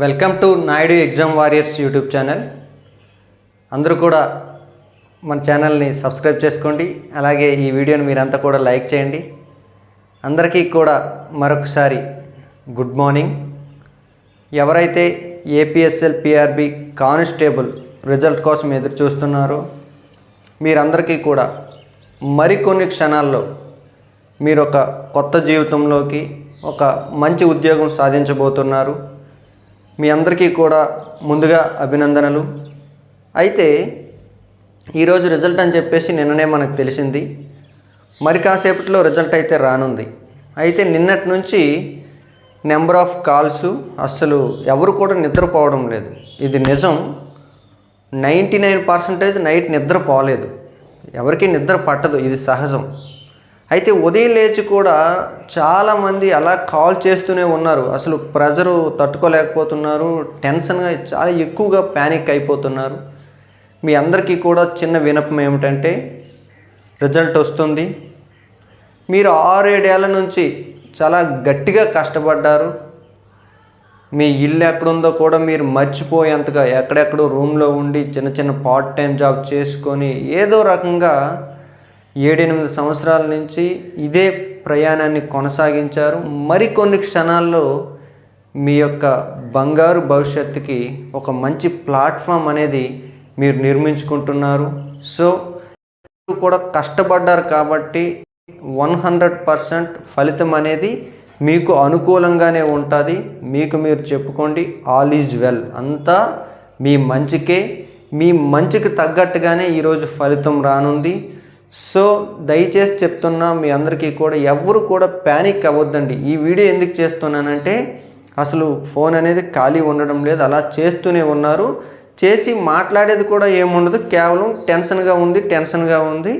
Welcome to Naidu exam warriors YouTube channel. అందరూ కూడా మన ఛానల్ని సబ్స్క్రైబ్ చేసుకోండి. అలాగే ఈ వీడియోని మీరంతా కూడా లైక్ చేయండి. అందరికీ కూడా మరొకసారి గుడ్ మార్నింగ్. ఎవరైతే ఏపీఎస్ఎల్ పిఆర్బి కానిస్టేబుల్ రిజల్ట్ కోసం ఎదురు చూస్తున్నారో మీరందరికీ కూడా మరికొన్ని క్షణాల్లో మీరు ఒక కొత్త జీవితంలోకి ఒక మంచి ఉద్యోగం సాధించబోతున్నారు. మీ అందరికీ కూడా ముందుగా అభినందనలు. అయితే ఈరోజు రిజల్ట్ అని చెప్పేసి నిన్ననే మనకు తెలిసింది. మరి కాసేపట్లో రిజల్ట్ అయితే రానుంది. అయితే నిన్నటి నుంచి నెంబర్ ఆఫ్ కాల్స్ అస్సలు ఎవరు కూడా నిద్రపోవడం లేదు. ఇది నిజం. నైంటీ నైన్ పర్సెంటేజ్ నైట్ నిద్ర పోలేదు. ఎవరికీ నిద్ర పట్టదు. ఇది సహజం. అయితే ఉదయం లేచి కూడా చాలామంది అలా కాల్ చేస్తూనే ఉన్నారు. అసలు ప్రెజరు తట్టుకోలేకపోతున్నారు. టెన్షన్గా చాలా ఎక్కువగా ప్యానిక్ అయిపోతున్నారు. మీ అందరికీ కూడా చిన్న వినపం ఏమిటంటే రిజల్ట్ వస్తుంది. మీరు ఆరేడేళ్ళ నుంచి చాలా గట్టిగా కష్టపడ్డారు. మీ ఇల్లు ఎక్కడుందో కూడా మీరు మర్చిపోయేంతగా ఎక్కడెక్కడో రూమ్లో ఉండి చిన్న చిన్న పార్ట్ టైం జాబ్ చేసుకొని ఏదో రకంగా ఏడెనిమిది సంవత్సరాల నుంచి ఇదే ప్రయాణాన్ని కొనసాగించారు. మరికొన్ని క్షణాల్లో మీ యొక్క బంగారు భవిష్యత్తుకి ఒక మంచి ప్లాట్ఫామ్ అనేది మీరు నిర్మించుకుంటున్నారు. సో కూడా కష్టపడ్డారు కాబట్టి వన్ హండ్రెడ్ పర్సెంట్ ఫలితం అనేది మీకు అనుకూలంగానే ఉంటుంది. మీకు మీరు చెప్పుకోండి ఆల్ ఈజ్ వెల్. అంతా మీ మంచికే. మీ మంచికి తగ్గట్టుగానే ఈరోజు ఫలితం రానుంది. సో దయచేసి చెప్తున్నా మీ అందరికీ కూడా ఎవరు కూడా ప్యానిక్ అవ్వద్దండి. ఈ వీడియో ఎందుకు చేస్తున్నానంటే అసలు ఫోన్ అనేది ఖాళీ ఉండడం లేదు అలా చేస్తూనే ఉన్నారు. చేసి మాట్లాడేది కూడా ఏముండదు కేవలం టెన్షన్గా ఉంది టెన్షన్గా ఉంది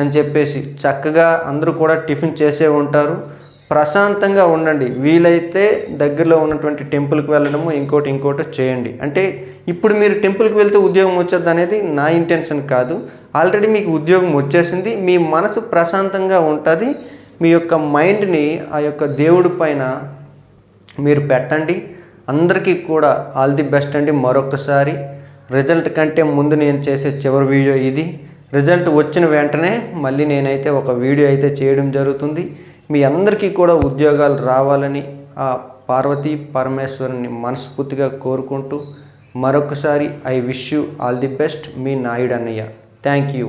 అని చెప్పేసి చక్కగా అందరూ కూడా టిఫిన్ చేసే ఉంటారు. ప్రశాంతంగా ఉండండి. వీలైతే దగ్గరలో ఉన్నటువంటి టెంపుల్కి వెళ్ళడము ఇంకోటి ఇంకోటి చేయండి. అంటే ఇప్పుడు మీరు టెంపుల్కి వెళ్తే ఉద్యోగం వచ్చేది అనేది నా ఇంటెన్షన్ కాదు. ఆల్రెడీ మీకు ఉద్యోగం వచ్చేసింది. మీ మనసు ప్రశాంతంగా ఉంటుంది. మీ యొక్క మైండ్ని ఆ యొక్క దేవుడి పైన మీరు పెట్టండి. అందరికీ కూడా ఆల్ ది బెస్ట్ అండి. మరొకసారి రిజల్ట్ కంటే ముందు నేను చేసే చివరి వీడియో ఇది. రిజల్ట్ వచ్చిన వెంటనే మళ్ళీ నేనైతే ఒక వీడియో అయితే చేయడం జరుగుతుంది. మీ అందరికీ కూడా ఉద్యోగాలు రావాలని ఆ పార్వతీ పరమేశ్వరుని మనస్ఫూర్తిగా కోరుకుంటూ మరొకసారి I wish you all the best మీ నాయుడు అన్నయ్య థ్యాంక్ యూ.